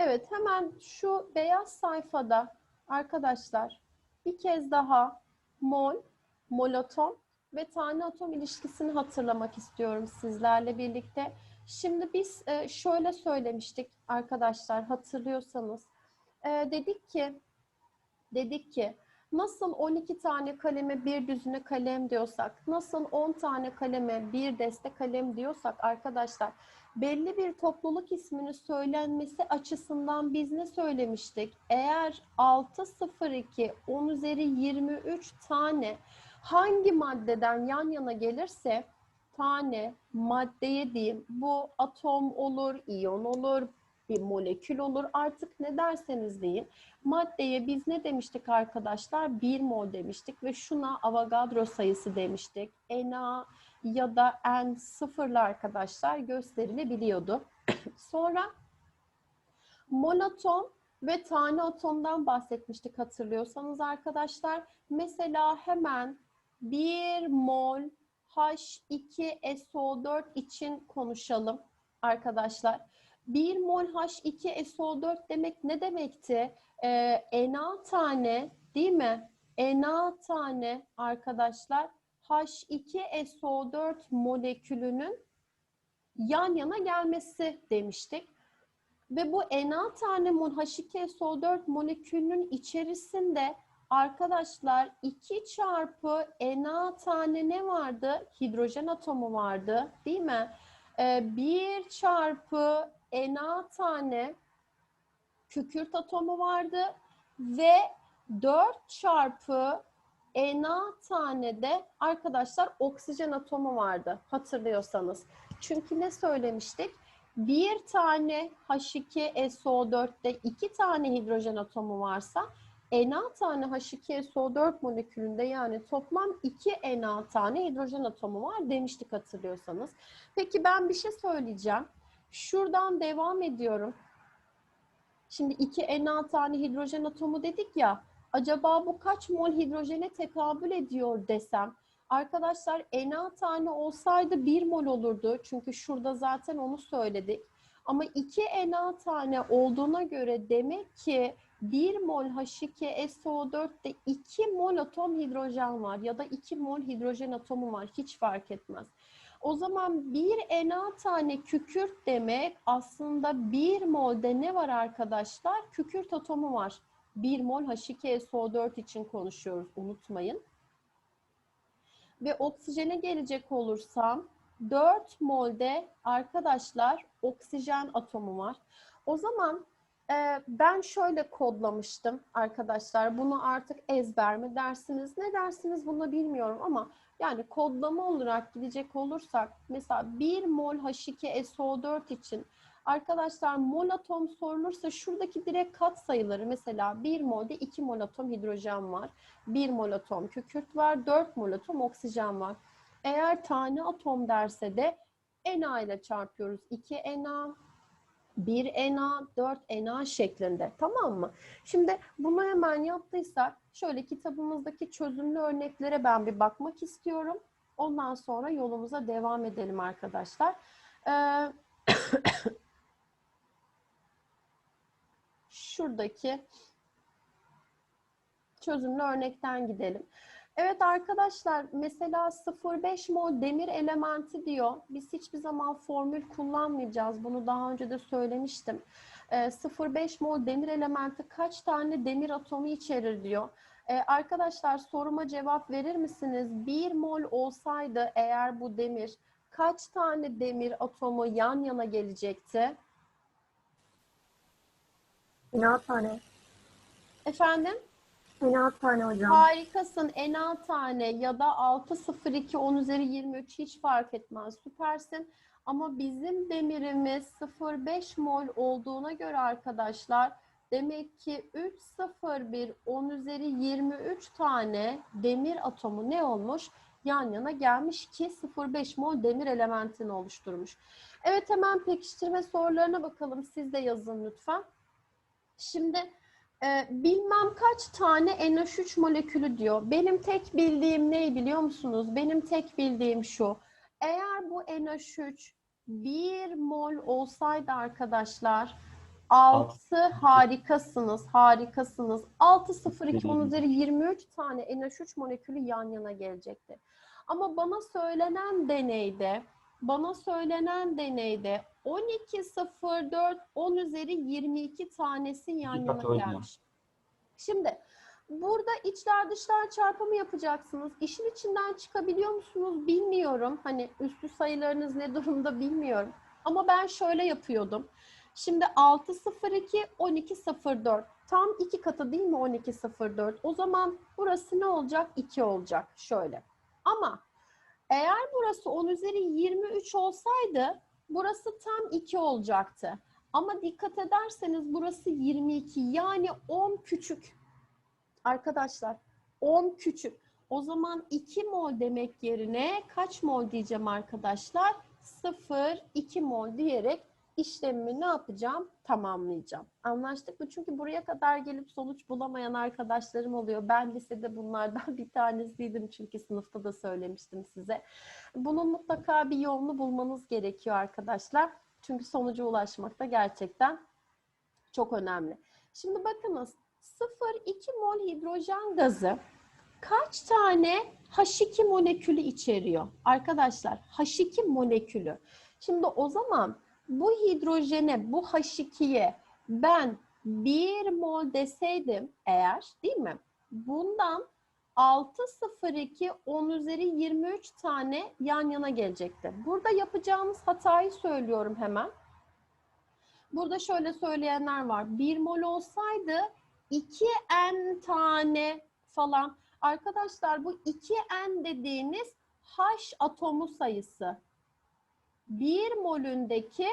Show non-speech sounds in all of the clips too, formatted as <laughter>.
Evet, hemen şu beyaz sayfada arkadaşlar bir kez daha mol, molatom ve tane atom ilişkisini hatırlamak istiyorum sizlerle birlikte. Şimdi biz e, şöyle söylemiştik arkadaşlar hatırlıyorsanız. E, dedik ki dedik ki nasıl 12 tane kaleme bir düzine kalem diyorsak, nasıl 10 tane kaleme bir deste kalem diyorsak arkadaşlar belli bir topluluk ismini söylenmesi açısından biz ne söylemiştik? Eğer 602 10 üzeri 23 tane hangi maddeden yan yana gelirse tane maddeye diyeyim bu atom olur, iyon olur, bir molekül olur artık ne derseniz deyin. Maddeye biz ne demiştik arkadaşlar? 1 mol demiştik ve şuna Avogadro sayısı demiştik. Na ya da N sıfırlı arkadaşlar gösterilebiliyordu. <clears throat> Sonra molatom ve tane atomdan bahsetmiştik hatırlıyorsanız arkadaşlar. Mesela hemen 1 mol H2SO4 için konuşalım arkadaşlar. 1 mol H2SO4 demek ne demekti? Ee, Na tane değil mi? Na tane arkadaşlar H2SO4 molekülünün yan yana gelmesi demiştik. Ve bu Na tane H2SO4 molekülünün içerisinde arkadaşlar 2 çarpı Na tane ne vardı? Hidrojen atomu vardı değil mi? 1 çarpı Na tane kükürt atomu vardı ve 4 çarpı Na tane de arkadaşlar oksijen atomu vardı hatırlıyorsanız. Çünkü ne söylemiştik? Bir tane H2SO4'te iki tane hidrojen atomu varsa Na tane H2SO4 molekülünde yani toplam 2 Na tane hidrojen atomu var demiştik hatırlıyorsanız. Peki ben bir şey söyleyeceğim. Şuradan devam ediyorum. Şimdi 2 Na tane hidrojen atomu dedik ya. Acaba bu kaç mol hidrojene tekabül ediyor desem? Arkadaşlar Na tane olsaydı 1 mol olurdu. Çünkü şurada zaten onu söyledik. Ama 2 Na tane olduğuna göre demek ki 1 mol H2SO4'te 2 mol atom hidrojen var ya da 2 mol hidrojen atomu var. Hiç fark etmez. O zaman 1 Na tane kükürt demek aslında 1 molde ne var arkadaşlar? Kükürt atomu var. 1 mol H2SO4 için konuşuyoruz unutmayın. Ve oksijene gelecek olursam 4 molde arkadaşlar oksijen atomu var. O zaman ben şöyle kodlamıştım arkadaşlar. Bunu artık ezber mi dersiniz? Ne dersiniz bunu bilmiyorum ama yani kodlama olarak gidecek olursak mesela 1 mol H2SO4 için arkadaşlar mol atom sorulursa şuradaki direkt kat sayıları mesela 1 molde 2 mol atom hidrojen var. 1 mol atom kükürt var. 4 mol atom oksijen var. Eğer tane atom derse de Na ile çarpıyoruz. 2 Na, 1 Na, 4 Na şeklinde. Tamam mı? Şimdi bunu hemen yaptıysak şöyle kitabımızdaki çözümlü örneklere ben bir bakmak istiyorum. Ondan sonra yolumuza devam edelim arkadaşlar. Ee, <coughs> şuradaki çözümlü örnekten gidelim. Evet arkadaşlar mesela 0,5 mol demir elementi diyor. Biz hiçbir zaman formül kullanmayacağız. Bunu daha önce de söylemiştim. 0,5 mol demir elementi kaç tane demir atomu içerir diyor. Arkadaşlar soruma cevap verir misiniz? 1 mol olsaydı eğer bu demir kaç tane demir atomu yan yana gelecekti? Na tane. Efendim? Na tane hocam. Harikasın. Na tane ya da 602 10 üzeri 23 hiç fark etmez. Süpersin. Ama bizim demirimiz 0,5 mol olduğuna göre arkadaşlar demek ki 301 10 üzeri 23 tane demir atomu ne olmuş? Yan yana gelmiş ki 0,5 mol demir elementini oluşturmuş. Evet hemen pekiştirme sorularına bakalım. Siz de yazın lütfen. Şimdi e, bilmem kaç tane NH3 molekülü diyor. Benim tek bildiğim ne biliyor musunuz? Benim tek bildiğim şu. Eğer bu NH3 1 mol olsaydı arkadaşlar 6 harikasınız, harikasınız. 6 0 2 10 üzeri 23 tane NH3 molekülü yan yana gelecekti. Ama bana söylenen deneyde, bana söylenen deneyde 12 0 4 10 üzeri 22 tanesi yan yana gelmiş. Şimdi burada içler dışlar çarpımı yapacaksınız. İşin içinden çıkabiliyor musunuz bilmiyorum. Hani üstü sayılarınız ne durumda bilmiyorum. Ama ben şöyle yapıyordum. Şimdi 602 1204 tam iki katı değil mi 1204? O zaman burası ne olacak? 2 olacak şöyle. Ama eğer burası 10 üzeri 23 olsaydı burası tam 2 olacaktı. Ama dikkat ederseniz burası 22 yani 10 küçük. Arkadaşlar 10 küçük. O zaman 2 mol demek yerine kaç mol diyeceğim arkadaşlar? 0, 2 mol diyerek işlemimi ne yapacağım? Tamamlayacağım. Anlaştık mı? Çünkü buraya kadar gelip sonuç bulamayan arkadaşlarım oluyor. Ben lisede bunlardan <laughs> bir tanesiydim çünkü sınıfta da söylemiştim size. Bunun mutlaka bir yolunu bulmanız gerekiyor arkadaşlar. Çünkü sonuca ulaşmak da gerçekten çok önemli. Şimdi bakınız 0,2 mol hidrojen gazı kaç tane H2 molekülü içeriyor? Arkadaşlar H2 molekülü. Şimdi o zaman bu hidrojene, bu H2'ye ben 1 mol deseydim eğer değil mi? Bundan 602 10 üzeri 23 tane yan yana gelecekti. Burada yapacağımız hatayı söylüyorum hemen. Burada şöyle söyleyenler var. 1 mol olsaydı 2n tane falan. Arkadaşlar bu 2n dediğiniz H atomu sayısı. 1 molündeki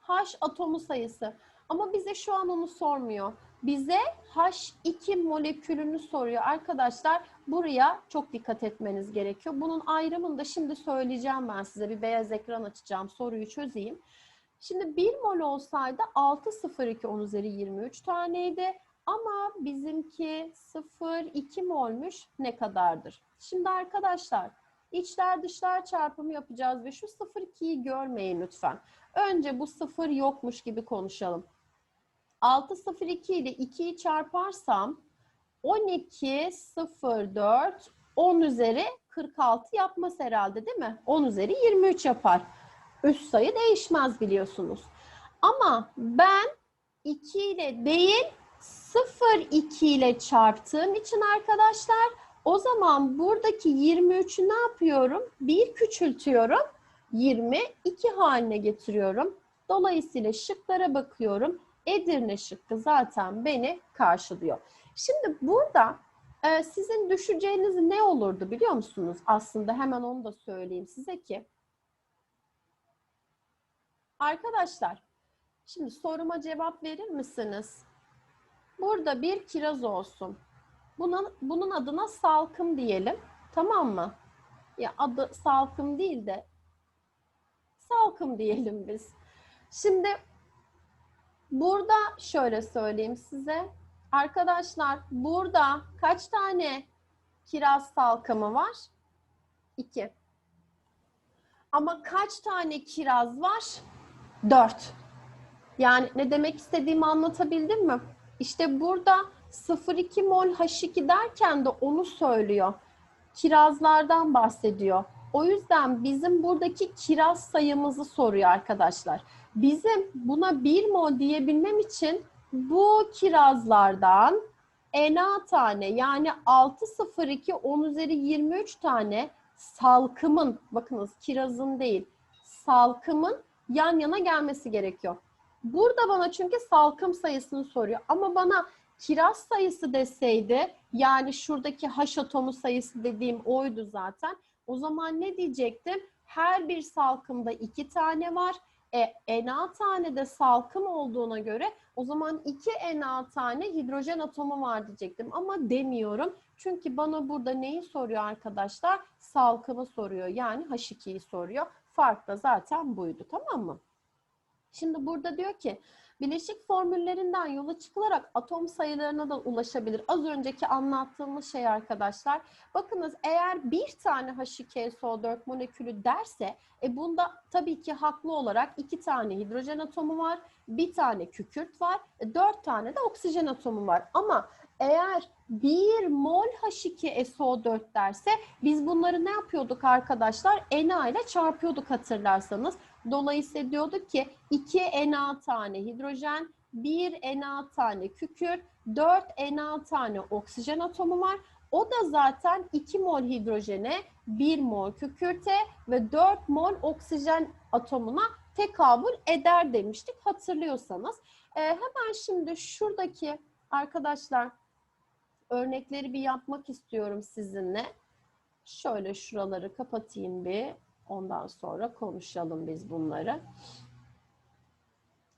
H atomu sayısı. Ama bize şu an onu sormuyor. Bize H2 molekülünü soruyor. Arkadaşlar buraya çok dikkat etmeniz gerekiyor. Bunun ayrımını da şimdi söyleyeceğim ben size. Bir beyaz ekran açacağım. Soruyu çözeyim. Şimdi 1 mol olsaydı 602 10 üzeri 23 taneydi. Ama bizimki 0,2 molmuş ne kadardır? Şimdi arkadaşlar içler dışlar çarpımı yapacağız ve şu 0,2'yi görmeyin lütfen. Önce bu 0 yokmuş gibi konuşalım. 6,02 ile 2'yi çarparsam 12, 0,4, 10 üzeri 46 yapmaz herhalde değil mi? 10 üzeri 23 yapar. Üst sayı değişmez biliyorsunuz. Ama ben 2 ile değil 0,2 ile çarptığım için arkadaşlar o zaman buradaki 23'ü ne yapıyorum? 1 küçültüyorum. 22 haline getiriyorum. Dolayısıyla şıklara bakıyorum. Edirne şıkkı zaten beni karşılıyor. Şimdi burada e, sizin düşeceğiniz ne olurdu biliyor musunuz? Aslında hemen onu da söyleyeyim size ki. Arkadaşlar, şimdi soruma cevap verir misiniz? Burada bir kiraz olsun. Bunun, bunun adına salkım diyelim. Tamam mı? Ya adı salkım değil de salkım diyelim biz. Şimdi burada şöyle söyleyeyim size. Arkadaşlar burada kaç tane kiraz salkımı var? İki. Ama kaç tane kiraz var? Dört. Yani ne demek istediğimi anlatabildim mi? İşte burada 0,2 mol H2 derken de onu söylüyor. Kirazlardan bahsediyor. O yüzden bizim buradaki kiraz sayımızı soruyor arkadaşlar. Bizim buna 1 mol diyebilmem için bu kirazlardan NA tane yani 602 10 üzeri 23 tane salkımın bakınız kirazın değil salkımın yan yana gelmesi gerekiyor. Burada bana çünkü salkım sayısını soruyor. Ama bana kiraz sayısı deseydi yani şuradaki H atomu sayısı dediğim oydu zaten. O zaman ne diyecektim? Her bir salkımda iki tane var. E, Na tane de salkım olduğuna göre o zaman iki Na tane hidrojen atomu var diyecektim. Ama demiyorum. Çünkü bana burada neyi soruyor arkadaşlar? Salkımı soruyor. Yani H2'yi soruyor. Fark da zaten buydu. Tamam mı? Şimdi burada diyor ki Bileşik formüllerinden yola çıkılarak atom sayılarına da ulaşabilir. Az önceki anlattığımız şey arkadaşlar. Bakınız eğer bir tane H2SO4 molekülü derse e bunda tabii ki haklı olarak iki tane hidrojen atomu var, bir tane kükürt var, e, dört tane de oksijen atomu var. Ama eğer 1 mol H2SO4 derse biz bunları ne yapıyorduk arkadaşlar? Na ile çarpıyorduk hatırlarsanız. Dolayısıyla diyorduk ki 2 Na tane hidrojen, 1 Na tane kükürt, 4 Na tane oksijen atomu var. O da zaten 2 mol hidrojene, 1 mol kükürte ve 4 mol oksijen atomuna tekabül eder demiştik hatırlıyorsanız. Ee, hemen şimdi şuradaki arkadaşlar örnekleri bir yapmak istiyorum sizinle. Şöyle şuraları kapatayım bir. Ondan sonra konuşalım biz bunları.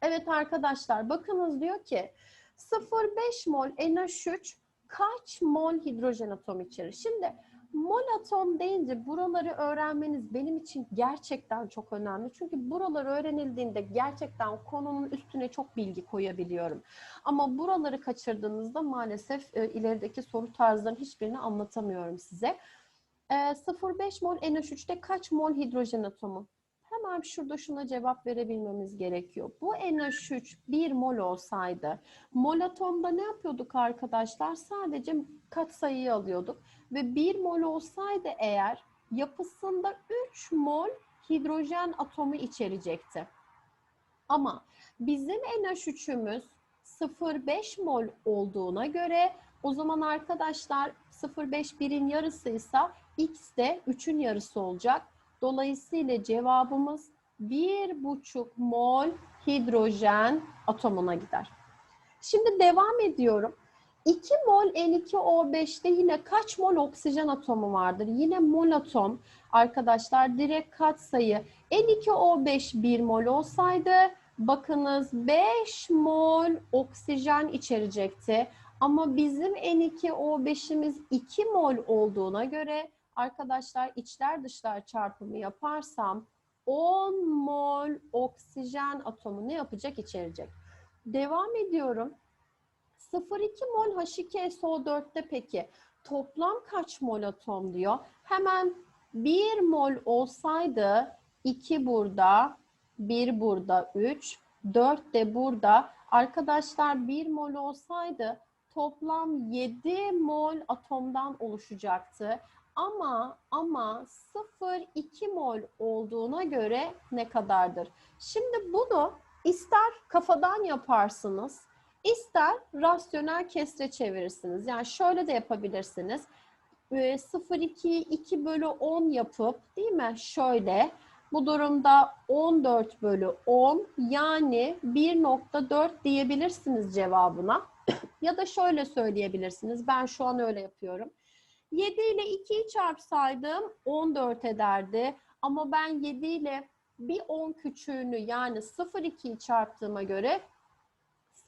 Evet arkadaşlar bakınız diyor ki 0,5 mol NH3 kaç mol hidrojen atom içerir? Şimdi mol atom deyince buraları öğrenmeniz benim için gerçekten çok önemli. Çünkü buralar öğrenildiğinde gerçekten konunun üstüne çok bilgi koyabiliyorum. Ama buraları kaçırdığınızda maalesef e, ilerideki soru tarzlarının hiçbirini anlatamıyorum size. E, 0,5 mol NH3'te kaç mol hidrojen atomu? Hemen şurada şuna cevap verebilmemiz gerekiyor. Bu NH3 1 mol olsaydı mol atomda ne yapıyorduk arkadaşlar? Sadece katsayıyı alıyorduk. Ve 1 mol olsaydı eğer yapısında 3 mol hidrojen atomu içerecekti. Ama bizim NH3'ümüz 0,5 mol olduğuna göre o zaman arkadaşlar 0,5 birin yarısıysa X de 3'ün yarısı olacak. Dolayısıyla cevabımız 1,5 mol hidrojen atomuna gider. Şimdi devam ediyorum. 2 mol N2O5'te yine kaç mol oksijen atomu vardır? Yine mol atom arkadaşlar direkt katsayı. N2O5 1 mol olsaydı bakınız 5 mol oksijen içerecekti. Ama bizim N2O5'imiz 2 mol olduğuna göre arkadaşlar içler dışlar çarpımı yaparsam 10 mol oksijen atomu ne yapacak içerecek. Devam ediyorum. 0,2 mol H2SO4'te peki toplam kaç mol atom diyor. Hemen 1 mol olsaydı 2 burada, 1 burada 3, 4 de burada. Arkadaşlar 1 mol olsaydı toplam 7 mol atomdan oluşacaktı. Ama ama 0,2 mol olduğuna göre ne kadardır? Şimdi bunu ister kafadan yaparsınız, ister rasyonel kesre çevirirsiniz. Yani şöyle de yapabilirsiniz. 0,2'yi 2 bölü 10 yapıp değil mi? Şöyle. Bu durumda 14 bölü 10 yani 1.4 diyebilirsiniz cevabına. <clears throat> ya da şöyle söyleyebilirsiniz. Ben şu an öyle yapıyorum. 7 ile 2'yi çarpsaydım 14 ederdi. Ama ben 7 ile bir 10 küçüğünü yani 0,2'yi çarptığıma göre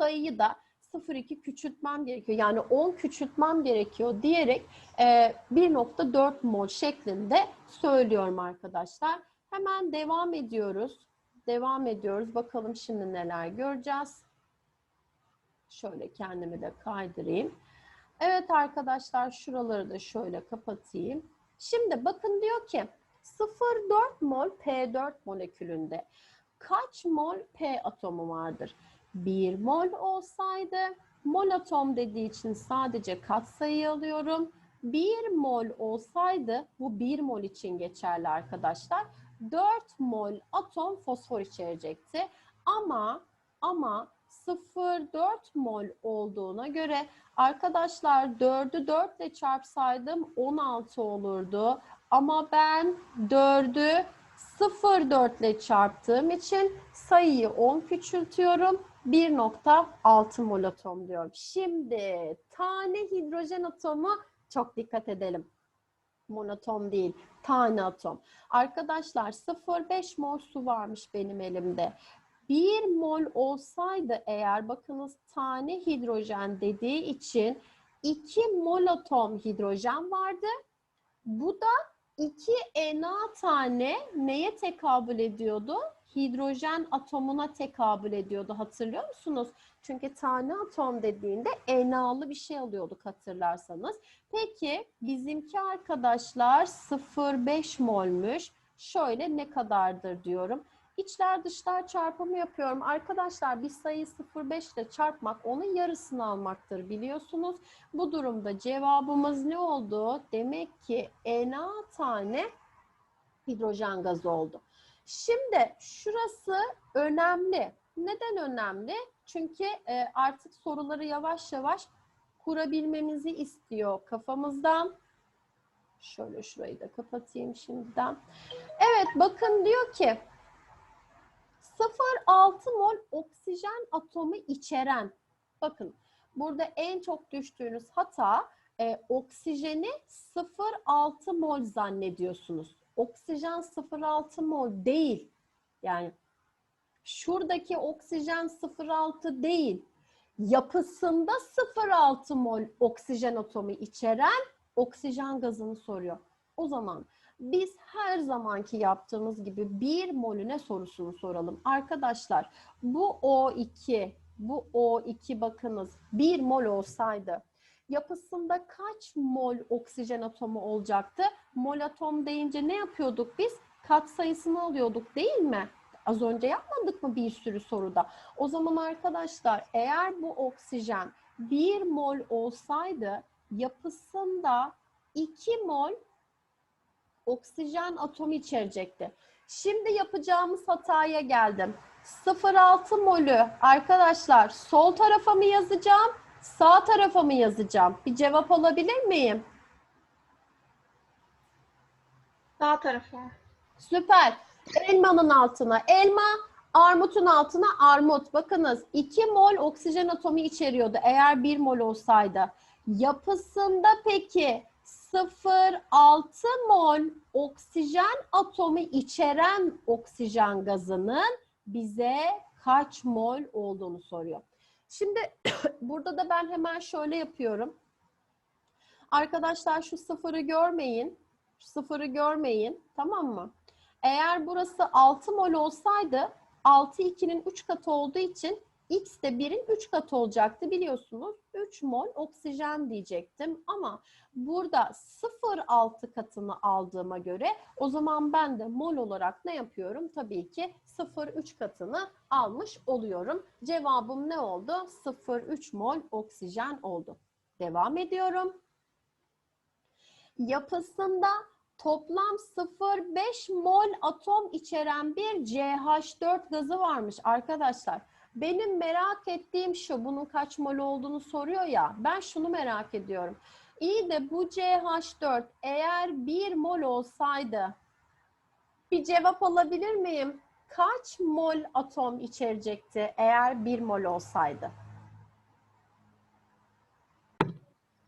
sayıyı da 0,2 küçültmem gerekiyor. Yani 10 küçültmem gerekiyor diyerek e, 1.4 mol şeklinde söylüyorum arkadaşlar. Hemen devam ediyoruz. Devam ediyoruz. Bakalım şimdi neler göreceğiz. Şöyle kendimi de kaydırayım. Evet arkadaşlar şuraları da şöyle kapatayım. Şimdi bakın diyor ki 0,4 mol P4 molekülünde kaç mol P atomu vardır? 1 mol olsaydı mol atom dediği için sadece katsayıyı alıyorum. 1 mol olsaydı bu 1 mol için geçerli arkadaşlar. 4 mol atom fosfor içerecekti. Ama ama 0,4 mol olduğuna göre arkadaşlar 4'ü 4 ile çarpsaydım 16 olurdu. Ama ben 4'ü 0,4 ile çarptığım için sayıyı 10 küçültüyorum. 1.6 mol atom diyorum. Şimdi tane hidrojen atomu çok dikkat edelim. Monotom değil, tane atom. Arkadaşlar 0,5 mol su varmış benim elimde. 1 mol olsaydı eğer bakınız tane hidrojen dediği için 2 mol atom hidrojen vardı. Bu da 2 Na tane neye tekabül ediyordu? Hidrojen atomuna tekabül ediyordu hatırlıyor musunuz? Çünkü tane atom dediğinde enalı bir şey alıyorduk hatırlarsanız. Peki bizimki arkadaşlar 0,5 molmuş. Şöyle ne kadardır diyorum. İçler dışlar çarpımı yapıyorum. Arkadaşlar bir sayıyı 0,5 ile çarpmak onun yarısını almaktır biliyorsunuz. Bu durumda cevabımız ne oldu? Demek ki Na tane hidrojen gazı oldu. Şimdi şurası önemli. Neden önemli? Çünkü e, artık soruları yavaş yavaş kurabilmemizi istiyor kafamızdan. Şöyle şurayı da kapatayım şimdiden. Evet bakın diyor ki 0,6 mol oksijen atomu içeren. Bakın burada en çok düştüğünüz hata e, oksijeni 0,6 mol zannediyorsunuz. Oksijen 0,6 mol değil. Yani şuradaki oksijen 0,6 değil. Yapısında 0,6 mol oksijen atomu içeren oksijen gazını soruyor. O zaman biz her zamanki yaptığımız gibi bir molüne sorusunu soralım. Arkadaşlar bu O2, bu O2 bakınız bir mol olsaydı yapısında kaç mol oksijen atomu olacaktı? Mol atom deyince ne yapıyorduk biz? Kat sayısını alıyorduk değil mi? Az önce yapmadık mı bir sürü soruda? O zaman arkadaşlar eğer bu oksijen bir mol olsaydı yapısında 2 mol oksijen atomu içerecekti. Şimdi yapacağımız hataya geldim. 0,6 molü arkadaşlar sol tarafa mı yazacağım, sağ tarafa mı yazacağım? Bir cevap alabilir miyim? Sağ tarafa. Süper. Elmanın altına elma, armutun altına armut. Bakınız 2 mol oksijen atomu içeriyordu eğer 1 mol olsaydı. Yapısında peki 0,6 mol oksijen atomu içeren oksijen gazının bize kaç mol olduğunu soruyor. Şimdi <clears throat> burada da ben hemen şöyle yapıyorum. Arkadaşlar şu sıfırı görmeyin. Şu sıfırı görmeyin. Tamam mı? Eğer burası 6 mol olsaydı 6 2'nin 3 katı olduğu için X de 1'in 3 katı olacaktı biliyorsunuz. 3 mol oksijen diyecektim ama burada 0,6 katını aldığıma göre o zaman ben de mol olarak ne yapıyorum? Tabii ki 0,3 katını almış oluyorum. Cevabım ne oldu? 0,3 mol oksijen oldu. Devam ediyorum. Yapısında toplam 0,5 mol atom içeren bir CH4 gazı varmış arkadaşlar. Benim merak ettiğim şu, bunun kaç mol olduğunu soruyor ya, ben şunu merak ediyorum. İyi de bu CH4 eğer 1 mol olsaydı, bir cevap alabilir miyim? Kaç mol atom içerecekti eğer 1 mol olsaydı?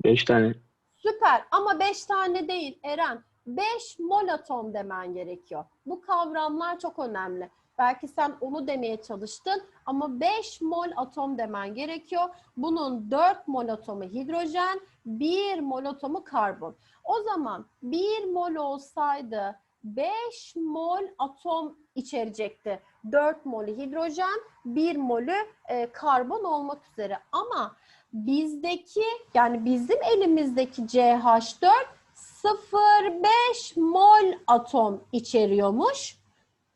5 tane. Süper ama 5 tane değil Eren. 5 mol atom demen gerekiyor. Bu kavramlar çok önemli. Belki sen onu demeye çalıştın ama 5 mol atom demen gerekiyor. Bunun 4 mol atomu hidrojen, 1 mol atomu karbon. O zaman 1 mol olsaydı 5 mol atom içerecekti. 4 molü hidrojen, 1 molü e, karbon olmak üzere. Ama bizdeki yani bizim elimizdeki CH4 0,5 mol atom içeriyormuş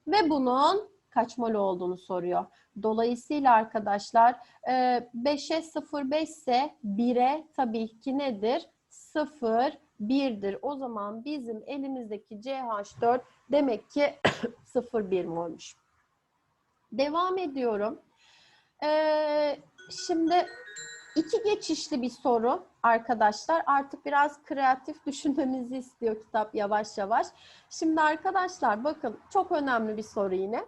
ve bunun kaç mol olduğunu soruyor. Dolayısıyla arkadaşlar 5'e 0,5 ise 1'e tabii ki nedir? 0, 1'dir. O zaman bizim elimizdeki CH4 demek ki <coughs> 0,1 molmuş. Devam ediyorum. Ee, şimdi iki geçişli bir soru arkadaşlar. Artık biraz kreatif düşünmemizi istiyor kitap yavaş yavaş. Şimdi arkadaşlar bakın çok önemli bir soru yine.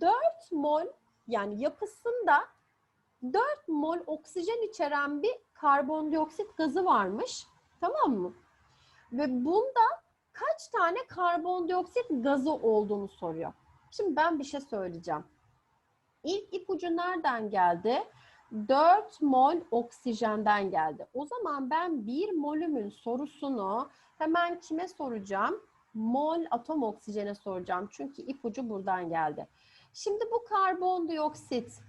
4 mol yani yapısında 4 mol oksijen içeren bir karbondioksit gazı varmış. Tamam mı? Ve bunda kaç tane karbondioksit gazı olduğunu soruyor. Şimdi ben bir şey söyleyeceğim. İlk ipucu nereden geldi? 4 mol oksijenden geldi. O zaman ben bir molümün sorusunu hemen kime soracağım? Mol atom oksijene soracağım. Çünkü ipucu buradan geldi. Şimdi bu karbondioksit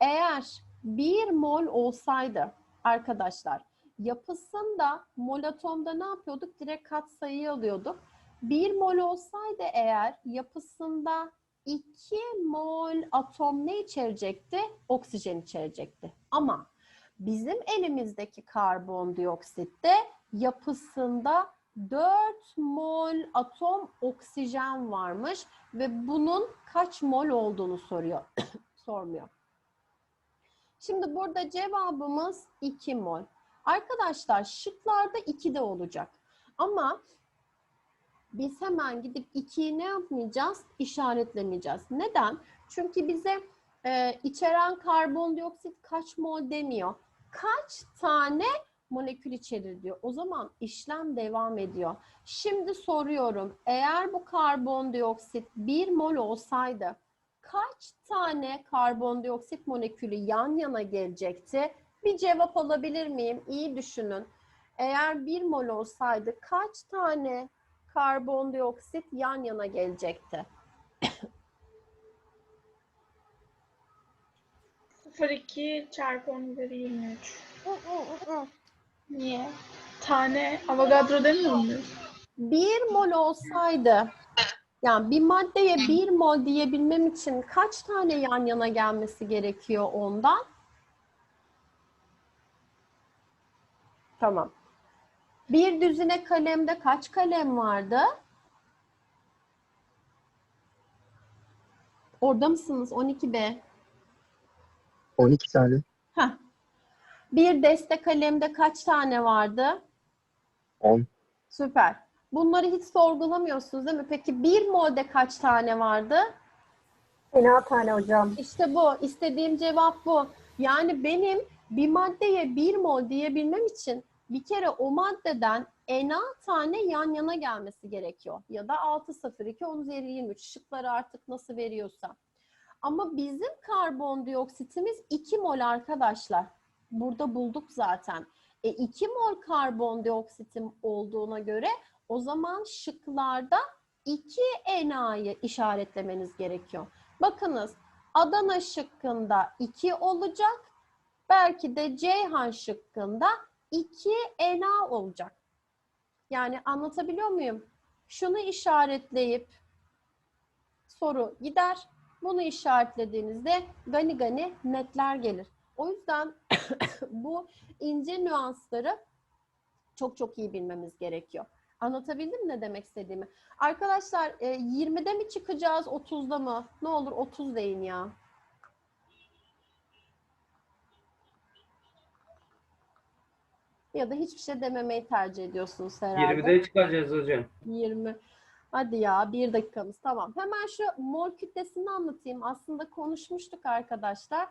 eğer 1 mol olsaydı arkadaşlar yapısında mol atomda ne yapıyorduk? Direkt katsayıyı alıyorduk. 1 mol olsaydı eğer yapısında 2 mol atom ne içerecekti? Oksijen içerecekti. Ama bizim elimizdeki karbondioksitte yapısında 4 mol atom oksijen varmış ve bunun kaç mol olduğunu soruyor. <coughs> sormuyor. Şimdi burada cevabımız 2 mol. Arkadaşlar şıklarda 2 de olacak. Ama biz hemen gidip 2'yi ne yapmayacağız? İşaretlemeyeceğiz. Neden? Çünkü bize e, içeren karbondioksit kaç mol demiyor. Kaç tane molekül içerir diyor. O zaman işlem devam ediyor. Şimdi soruyorum. Eğer bu karbondioksit 1 mol olsaydı kaç tane karbondioksit molekülü yan yana gelecekti? Bir cevap alabilir miyim? İyi düşünün. Eğer 1 mol olsaydı kaç tane karbondioksit yan yana gelecekti? 0,2 çarpı 10 üzeri 23. Niye? Tane Avogadro demiyor muyuz? 1 mol olsaydı yani bir maddeye 1 mol diyebilmem için kaç tane yan yana gelmesi gerekiyor ondan? Tamam. Bir düzine kalemde kaç kalem vardı? Orada mısınız? 12B. 12 tane. Heh. Bir deste kalemde kaç tane vardı? 10. Süper. Bunları hiç sorgulamıyorsunuz değil mi? Peki bir molde kaç tane vardı? Fena tane hocam. İşte bu. İstediğim cevap bu. Yani benim bir maddeye bir mol diyebilmem için bir kere o maddeden Na tane yan yana gelmesi gerekiyor. Ya da 6, 0, 2, 10 üzeri 23 şıkları artık nasıl veriyorsa. Ama bizim karbondioksitimiz 2 mol arkadaşlar. Burada bulduk zaten. E 2 mol karbondioksitim olduğuna göre o zaman şıklarda 2 NA'yı işaretlemeniz gerekiyor. Bakınız Adana şıkkında 2 olacak. Belki de Ceyhan şıkkında 2 NA olacak. Yani anlatabiliyor muyum? Şunu işaretleyip soru gider. Bunu işaretlediğinizde gani gani netler gelir. O yüzden <coughs> bu ince nüansları çok çok iyi bilmemiz gerekiyor. Anlatabildim ne demek istediğimi? Arkadaşlar e, 20'de mi çıkacağız 30'da mı? Ne olur 30 deyin ya. Ya da hiçbir şey dememeyi tercih ediyorsunuz herhalde. 20'de çıkacağız hocam. 20. Hadi ya bir dakikamız tamam. Hemen şu mol kütlesini anlatayım. Aslında konuşmuştuk arkadaşlar.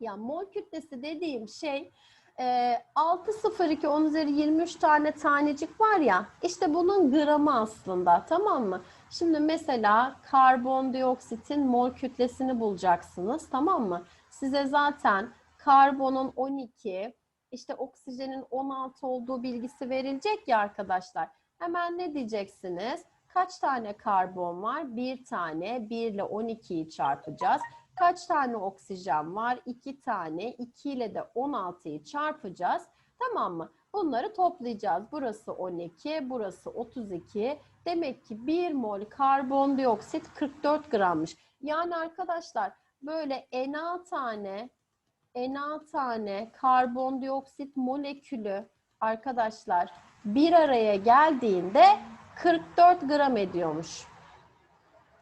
Ya mol kütlesi dediğim şey e, 602 10 üzeri 23 tane tanecik var ya işte bunun gramı aslında tamam mı? Şimdi mesela karbondioksitin mol kütlesini bulacaksınız tamam mı? Size zaten karbonun 12 işte oksijenin 16 olduğu bilgisi verilecek ya arkadaşlar. Hemen ne diyeceksiniz? Kaç tane karbon var? Bir tane. 1 ile 12'yi çarpacağız. Kaç tane oksijen var? 2 tane. 2 ile de 16'yı çarpacağız. Tamam mı? Bunları toplayacağız. Burası 12, burası 32. Demek ki 1 mol karbondioksit 44 grammış. Yani arkadaşlar böyle Na tane Na tane karbondioksit molekülü arkadaşlar bir araya geldiğinde 44 gram ediyormuş.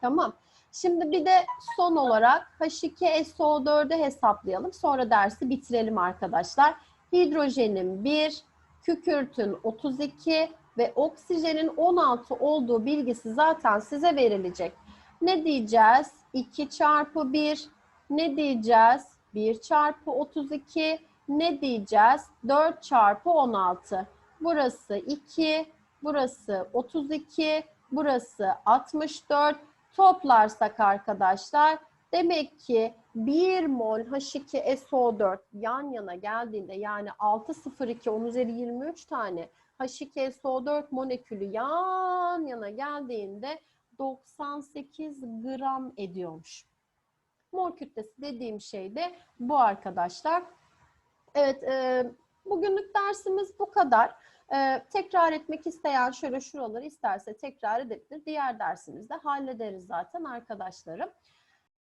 Tamam. Şimdi bir de son olarak H2SO4'ü hesaplayalım. Sonra dersi bitirelim arkadaşlar. Hidrojenin 1, kükürtün 32 ve oksijenin 16 olduğu bilgisi zaten size verilecek. Ne diyeceğiz? 2 çarpı 1. Ne diyeceğiz? 1 çarpı 32. Ne diyeceğiz? 4 çarpı 16. Burası 2, burası 32, burası 64. Toplarsak arkadaşlar demek ki 1 mol H2SO4 yan yana geldiğinde yani 602 10 üzeri 23 tane H2SO4 molekülü yan yana geldiğinde 98 gram ediyormuş. Mol kütlesi dediğim şey de bu arkadaşlar. Evet, e, bugünlük dersimiz bu kadar. E, tekrar etmek isteyen şöyle şuraları isterse tekrar edebilir. Diğer dersimizde hallederiz zaten arkadaşlarım.